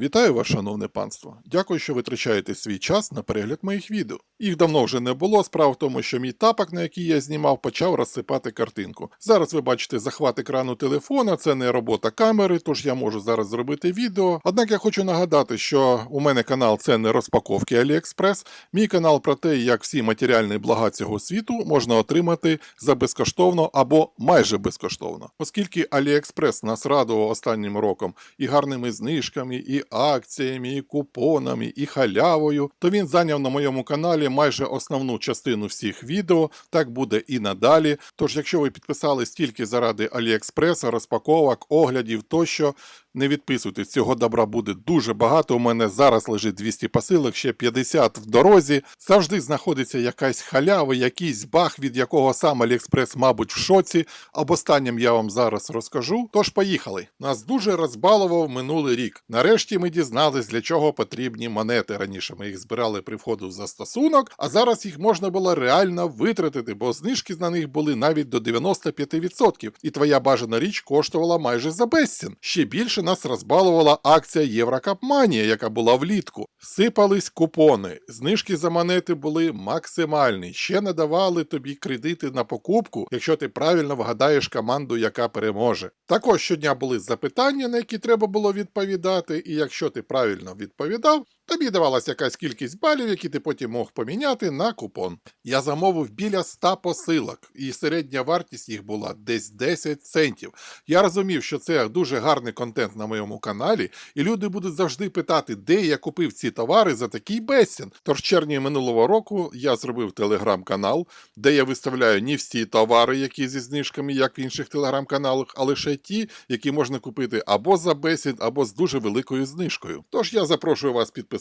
Вітаю вас, шановне панство. Дякую, що витрачаєте свій час на перегляд моїх відео. Їх давно вже не було. Справа в тому, що мій тапок, на який я знімав, почав розсипати картинку. Зараз ви бачите захват екрану телефона, це не робота камери, тож я можу зараз зробити відео. Однак я хочу нагадати, що у мене канал це не розпаковки AliExpress. Мій канал про те, як всі матеріальні блага цього світу можна отримати за безкоштовно або майже безкоштовно. Оскільки AliExpress нас радував останнім роком і гарними знижками, і акціями, і купонами, і халявою, то він зайняв на моєму каналі майже основну частину всіх відео. Так буде і надалі. Тож, якщо ви підписались тільки заради Аліекспреса, розпаковок, оглядів тощо, не відписуйтесь, цього добра буде дуже багато. У мене зараз лежить 200 посилок, ще 50 в дорозі. Завжди знаходиться якась халява, якийсь баг, від якого сам AliExpress, мабуть, в шоці. Об останнім я вам зараз розкажу. Тож поїхали. Нас дуже розбалував минулий рік. Нарешті ми дізнались, для чого потрібні монети. Раніше ми їх збирали при входу в застосунок, а зараз їх можна було реально витратити, бо знижки на них були навіть до 95%. І твоя бажана річ коштувала майже за безцін. Ще більше нас розбалувала акція Єврокапманія, яка була влітку. Сипались купони, знижки за монети були максимальні. Ще надавали тобі кредити на покупку, якщо ти правильно вгадаєш команду, яка переможе. Також щодня були запитання, на які треба було відповідати, і якщо ти правильно відповідав, тобі давалась якась кількість балів, які ти потім мог поміняти на купон. Я замовив біля 100 посилок, і середня вартість їх була десь 10 центів. Я розумів, що це дуже гарний контент на моєму каналі, і люди будуть завжди питати, де я купив ці товари за такий безцін. Тож в червні минулого року я зробив телеграм-канал, де я виставляю не всі товари, які зі знижками, як в інших телеграм-каналах, а лише ті, які можна купити або за безцін, або з дуже великою знижкою. Тож я запрошую вас підписатися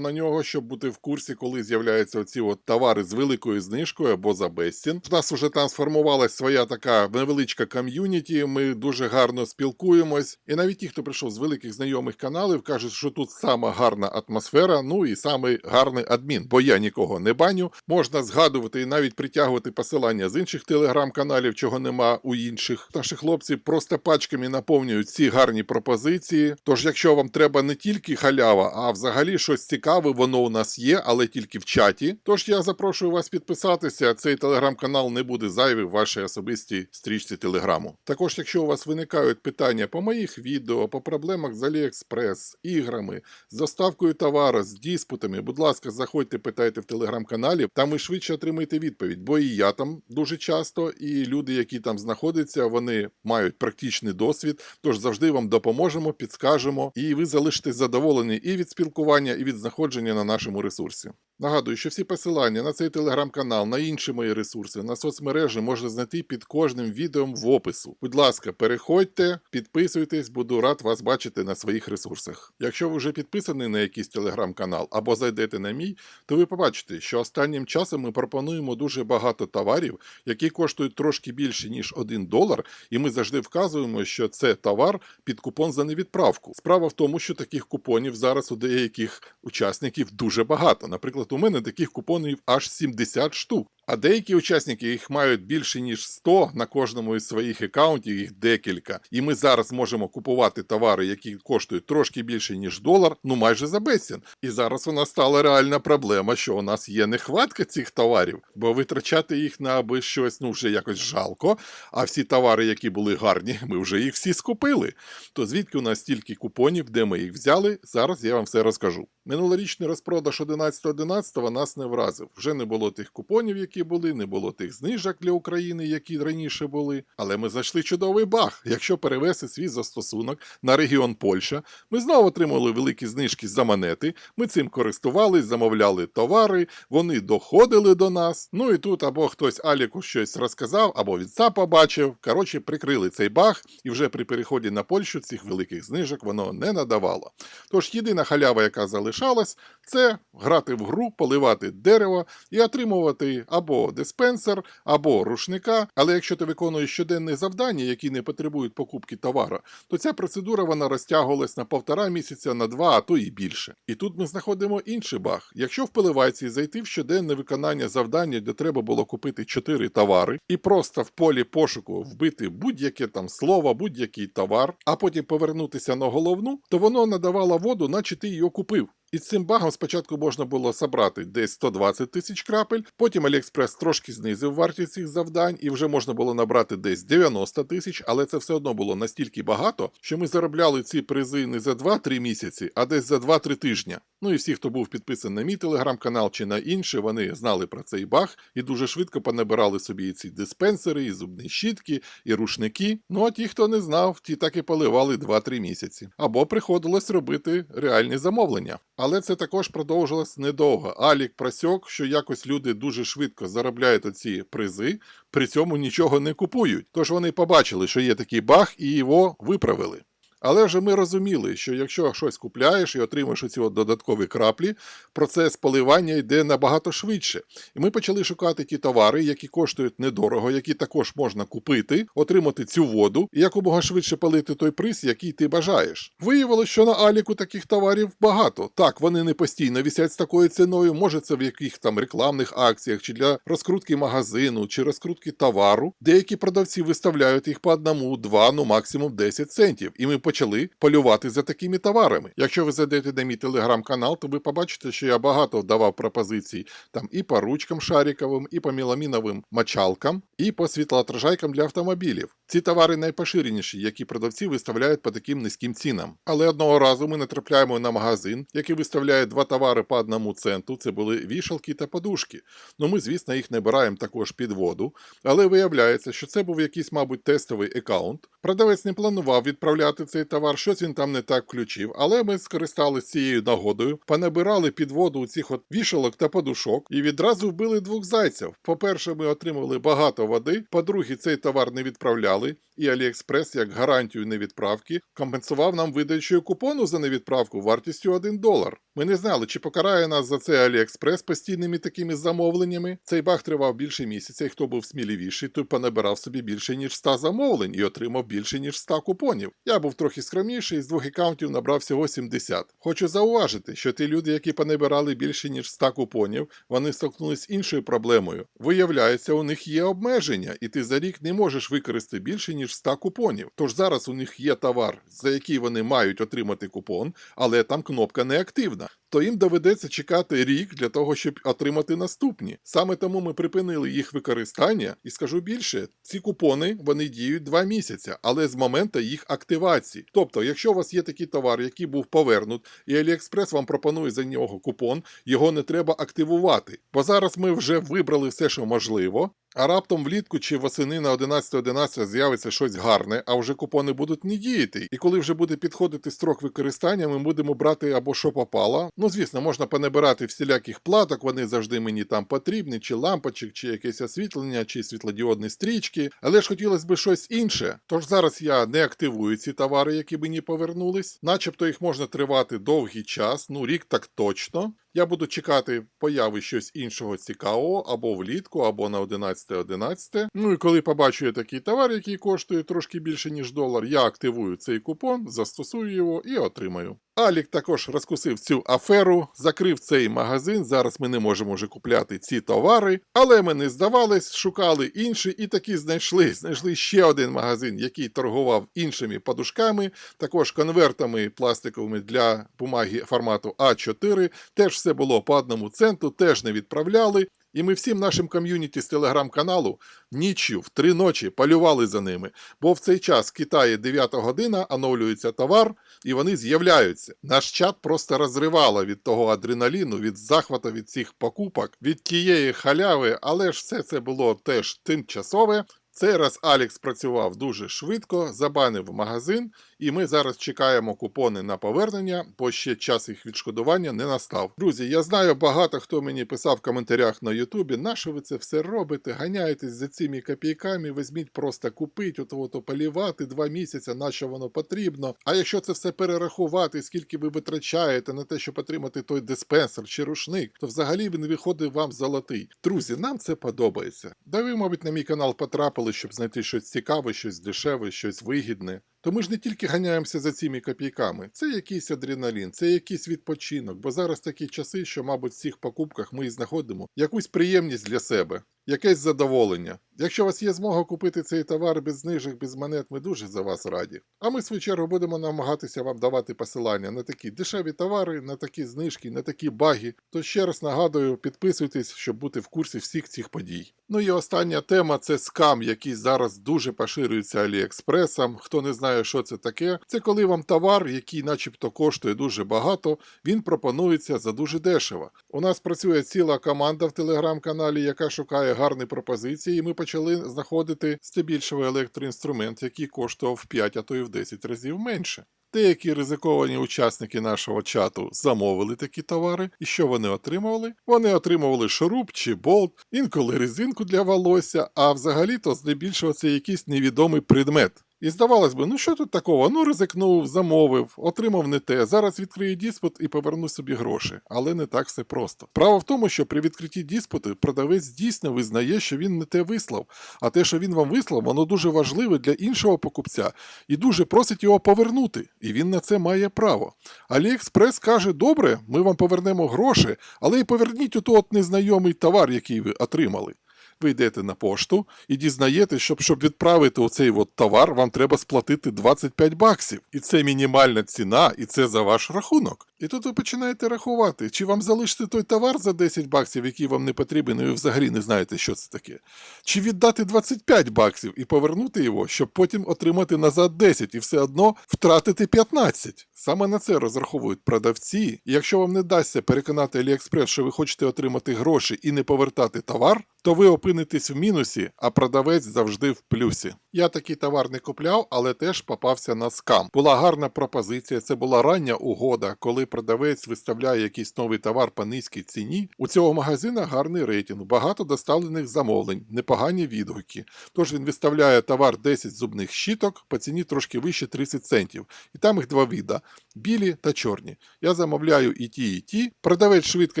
на нього, щоб бути в курсі, коли з'являються оці от товари з великою знижкою або за безцін. У нас вже там сформувалась своя така невеличка ком'юніті. Ми дуже гарно спілкуємось. І навіть ті, хто прийшов з великих знайомих каналів, кажуть, що тут сама гарна атмосфера, ну і самий гарний адмін, бо я нікого не баню. Можна згадувати і навіть притягувати посилання з інших телеграм-каналів, чого нема у інших. Наші хлопці просто пачками наповнюють ці гарні пропозиції. Тож, якщо вам треба не тільки халява, а взагалі щось цікаве, воно у нас є, але тільки в чаті. Тож я запрошую вас підписатися. Цей телеграм-канал не буде зайвий в вашій особистій стрічці телеграму. Також, якщо у вас виникають питання по моїх відео, по проблемах з AliExpress, іграми, з доставкою товару, з диспутами, будь ласка, заходьте, питайте в телеграм-каналі, там ви швидше отримаєте відповідь, бо і я там дуже часто, і люди, які там знаходяться, вони мають практичний досвід. Тож завжди вам допоможемо, підскажемо, і ви залишитесь задоволені і від спілкування, і від знаходження на нашому ресурсі. Нагадую, що всі посилання на цей телеграм-канал, на інші мої ресурси, на соцмережі можна знайти під кожним відео в опису. Будь ласка, переходьте, підписуйтесь, буду рад вас бачити на своїх ресурсах. Якщо ви вже підписані на якийсь телеграм-канал або зайдете на мій, то ви побачите, що останнім часом ми пропонуємо дуже багато товарів, які коштують трошки більше ніж 1 долар, і ми завжди вказуємо, що це товар під купон за невідправку. Справа в тому, що таких купонів зараз у деяких учасників дуже багато. Наприклад, у мене таких купонів аж 70 штук. А деякі учасники їх мають більше ніж 100 на кожному із своїх аккаунтів, їх декілька. І ми зараз можемо купувати товари, які коштують трошки більше ніж долар, ну майже за безцін. І зараз у нас стала реальна проблема, що у нас є нехватка цих товарів, бо витрачати їх на аби щось ну вже якось жалко. А всі товари, які були гарні, ми вже їх всі скупили. То звідки у нас стільки купонів, де ми їх взяли? Зараз я вам все розкажу. Минулорічний розпродаж 11.11 нас не вразив. Вже не було тих купонів, які були, не було тих знижок для України, які раніше були. Але ми знайшли чудовий баг. Якщо перевести свій застосунок на регіон Польща, ми знову отримали великі знижки за монети. Ми цим користувались, замовляли товари, вони доходили до нас. Ну і тут або хтось Аліку щось розказав, або від побачив. Коротше, прикрили цей баг, і вже при переході на Польщу цих великих знижок воно не надавало. Тож єдина халява, яка залишилася, залишалось, це грати в гру, поливати дерево і отримувати або диспенсер, або рушника. Але якщо ти виконуєш щоденне завдання, які не потребують покупки товара, то ця процедура вона розтягувалась на півтора місяця, на два, а то і більше. І тут ми знаходимо інший баг. Якщо в поливайці зайти в щоденне виконання завдання, де треба було купити 4 товари, і просто в полі пошуку вбити будь-яке там слово, будь-який товар, а потім повернутися на головну, то воно надавало воду, наче ти її купив. І цим багом спочатку можна було собрати десь 120 тисяч крапель, потім Аліекспрес трошки знизив вартість цих завдань, і вже можна було набрати десь 90 тисяч, але це все одно було настільки багато, що ми заробляли ці призи не за 2-3 місяці, а десь за 2-3 тижні. Ну і всі, хто був підписаний на мій телеграм-канал чи на інший, вони знали про цей баг і дуже швидко понабирали собі і ці диспенсери, і зубні щітки, і рушники. Ну а ті, хто не знав, ті так і поливали 2-3 місяці. Або приходилось робити реальні замовлення. Але це також продовжилось недовго. Алік просьок, що якось люди дуже швидко заробляють оці призи, при цьому нічого не купують. Тож вони побачили, що є такий баг, і його виправили. Але вже ми розуміли, що якщо щось купляєш і отримаєш оці от додаткові краплі, процес поливання йде набагато швидше. І ми почали шукати ті товари, які коштують недорого, які також можна купити, отримати цю воду і якомога швидше палити той приз, який ти бажаєш. Виявилося, що на Аліку таких товарів багато. Так, вони не постійно вісять з такою ціною, може це в яких там рекламних акціях, чи для розкрутки магазину, чи розкрутки товару. Деякі продавці виставляють їх по одному, два, ну максимум 10 центів. І ми почали полювати за такими товарами. Якщо ви зайдете на мій телеграм-канал, то ви побачите, що я багато давав пропозицій там і по ручкам шариковим, і по меламіновим мочалкам, і по світлоотражайкам для автомобілів. Ці товари найпоширеніші, які продавці виставляють по таким низьким цінам. Але одного разу ми натрапляємо на магазин, який виставляє два товари по одному центу. Це були вішалки та подушки. Ну ми, звісно, їх не бираємо також під воду, але виявляється, що це був якийсь, мабуть, тестовий аккаунт. Продавець не планував відправляти цей товар, щось він там не так включив, але ми скористалися цією нагодою, понабирали під воду у цих от вішалок та подушок і відразу вбили двох зайців. По-перше, ми отримали багато води. По-друге, цей товар не відправляли, і Аліекспрес, як гарантію невідправки, компенсував нам видачею купону за невідправку вартістю 1 долар. Ми не знали, чи покарає нас за це Аліекспрес постійними такими замовленнями. Цей баг тривав більше місяця, і хто був сміливіший, той понабирав собі більше ніж 100 замовлень і отримав більше ніж 100 купонів. Я був трохи скромніший, з двох аккаунтів набрав всього 70. Хочу зауважити, що ті люди, які понабирали більше ніж 100 купонів, вони столкнулися з іншою проблемою. Виявляється, у них є обмеження, і ти за рік не можеш використати більше ніж 100 купонів. Тож зараз у них є товар, за який вони мають отримати купон, але там кнопка не активна. То їм доведеться чекати рік для того, щоб отримати наступні. Саме тому ми припинили їх використання, і скажу більше, ці купони вони діють два місяці, але з моменту їх активації. Тобто, якщо у вас є такий товар, який був повернут, і AliExpress вам пропонує за нього купон, його не треба активувати. Бо зараз ми вже вибрали все, що можливо. А раптом влітку чи восени на 11.11 з'явиться щось гарне, а вже купони будуть не діяти. І коли вже буде підходити строк використання, ми будемо брати або що попало. Ну, звісно, можна понабирати всіляких платок, вони завжди мені там потрібні, чи лампочок, чи якесь освітлення, чи світлодіодні стрічки. Але ж хотілося б щось інше. Тож зараз я не активую ці товари, які мені повернулись, начебто їх можна тривати довгий час, ну рік так точно. Я буду чекати появи щось іншого цікавого або влітку, або на 11.11. Ну і коли побачу я такий товар, який коштує трошки більше, ніж долар, я активую цей купон, застосую його і отримаю. Алік також розкусив цю аферу, закрив цей магазин. Зараз ми не можемо вже купляти ці товари, але ми не здавались, шукали інші і таки знайшли. Знайшли ще один магазин, який торгував іншими подушками, також конвертами пластиковими для бумаги формату А4. Теж все було по одному центу, теж не відправляли. І ми всім нашим ком'юніті з телеграм-каналу ніччю в три ночі полювали за ними, бо в цей час в Китаї 9 година оновлюється товар, і вони з'являються. Наш чат просто розривало від того адреналіну, від захвату від цих покупок, від тієї халяви, але ж все це було теж тимчасове. Цей раз Алікс працював дуже швидко, забанив магазин, і ми зараз чекаємо купони на повернення, бо ще час їх відшкодування не настав. Друзі, я знаю, багато хто мені писав в коментарях на Ютубі, на що ви це все робите? Ганяєтесь за цими копійками, візьміть просто купить, ото ото полівати два місяці, на що воно потрібно. А якщо це все перерахувати, скільки ви витрачаєте на те, щоб отримати той диспенсер чи рушник, то взагалі він виходить вам золотий. Друзі, нам це подобається. Да ви, мабуть, на мій канал потрапили, щоб знайти щось цікаве, щось дешеве, щось вигідне. То ми ж не тільки ганяємося за цими копійками, це якийсь адреналін, це якийсь відпочинок, бо зараз такі часи, що, мабуть, в цих покупках ми і знаходимо якусь приємність для себе, якесь задоволення. Якщо у вас є змога купити цей товар без знижок, без монет, ми дуже за вас раді. А ми, в свою чергу, будемо намагатися вам давати посилання на такі дешеві товари, на такі знижки, на такі баги. То ще раз нагадую, підписуйтесь, щоб бути в курсі всіх цих подій. Ну і остання тема це скам, який зараз дуже поширюється Аліекспресом. Хто не знає, що це таке, це коли вам товар, який начебто коштує дуже багато, він пропонується за дуже дешево. У нас працює ціла команда в телеграм-каналі, яка шукає гарні пропозиції, і ми почали знаходити здебільшого електроінструмент, який коштував в 5, а то і в 10 разів менше. Деякі ризиковані учасники нашого чату замовили такі товари, і що вони отримували? Вони отримували шуруп чи болт, інколи резинку для волосся, а взагалі-то здебільшого це якийсь невідомий предмет. І здавалось би, ну що тут такого? Ну ризикнув, замовив, отримав не те. Зараз відкрию диспут і поверну собі гроші. Але не так все просто. Право в тому, що при відкритті диспуту продавець дійсно визнає, що він не те вислав. А те, що він вам вислав, воно дуже важливе для іншого покупця і дуже просить його повернути. І він на це має право. Аліекспрес каже: добре, ми вам повернемо гроші, але й поверніть ото от незнайомий товар, який ви отримали. Ви йдете на пошту і дізнаєтесь, щоб щоб відправити оцей от товар, вам треба сплатити 25 баксів. І це мінімальна ціна, і це за ваш рахунок. І тут ви починаєте рахувати, чи вам залишити той товар за 10 баксів, який вам не потрібен, і ви взагалі не знаєте, що це таке. Чи віддати 25 баксів і повернути його, щоб потім отримати назад 10 і все одно втратити 15. Саме на це розраховують продавці. І якщо вам не дасться переконати AliExpress, що ви хочете отримати гроші і не повертати товар, то ви опинитесь в мінусі, а продавець завжди в плюсі. Я такий товар не купляв, але теж попався на скам. Була гарна пропозиція. Це була рання угода, коли продавець виставляє якийсь новий товар по низькій ціні. У цього магазина гарний рейтинг, багато доставлених замовлень, непогані відгуки. Тож він виставляє товар 10 зубних щіток по ціні трошки вище 30 центів. І там їх два вида білі та чорні. Я замовляю і ті, і ті. Продавець швидко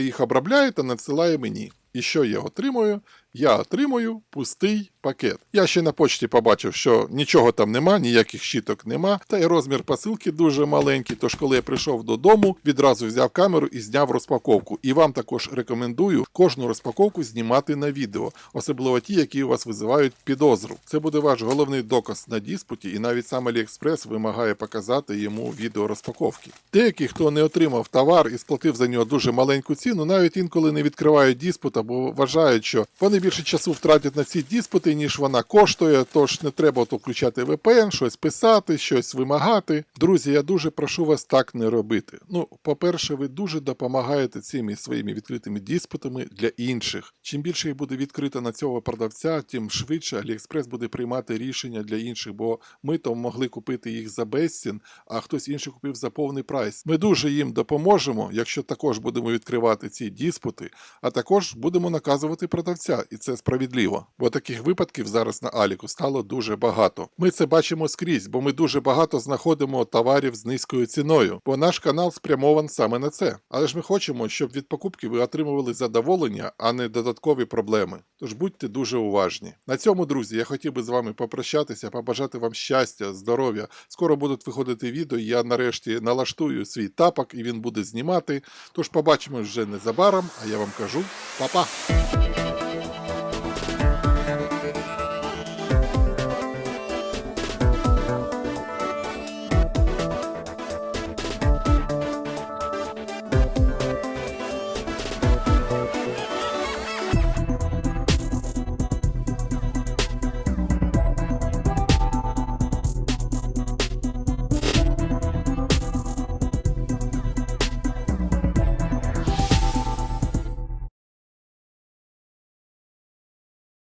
їх обробляє та надсилає мені. І що я отримую? Я отримую пустий пакет. Я ще на почті побачив, що нічого там нема, ніяких щіток нема, та й розмір посилки дуже маленький. Тож, коли я прийшов додому, відразу взяв камеру і зняв розпаковку. І вам також рекомендую кожну розпаковку знімати на відео, особливо ті, які у вас визивають підозру. Це буде ваш головний доказ на диспуті, і навіть сам AliExpress вимагає показати йому відео розпаковки. Деякі, хто не отримав товар і сплатив за нього дуже маленьку ціну, навіть інколи не відкривають диспут або вважають, що вони більше часу втратять на ці диспути, ніж вона коштує. Тож не треба то включати VPN, щось писати, щось вимагати. Друзі, я дуже прошу вас так не робити. Ну, по-перше, ви дуже допомагаєте цими своїми відкритими диспутами для інших. Чим більше їх буде відкрито на цього продавця, тим швидше AliExpress буде приймати рішення для інших, бо ми то могли купити їх за безцін, а хтось інший купив за повний прайс. Ми дуже їм допоможемо, якщо також будемо відкривати ці диспути, а також будемо наказувати продавця, і це справедливо. Бо таких випадків зараз на Аліку стало дуже багато. Ми це бачимо скрізь, бо ми дуже багато знаходимо товарів з низькою ціною, бо наш канал спрямован саме на це. Але ж ми хочемо, щоб від покупки ви отримували задоволення, а не додаткові проблеми. Тож будьте дуже уважні. На цьому, друзі, я хотів би з вами попрощатися, побажати вам щастя, здоров'я. Скоро будуть виходити відео. Я нарешті налаштую свій тапок і він буде знімати. Тож побачимо вже незабаром, а я вам кажу па-па!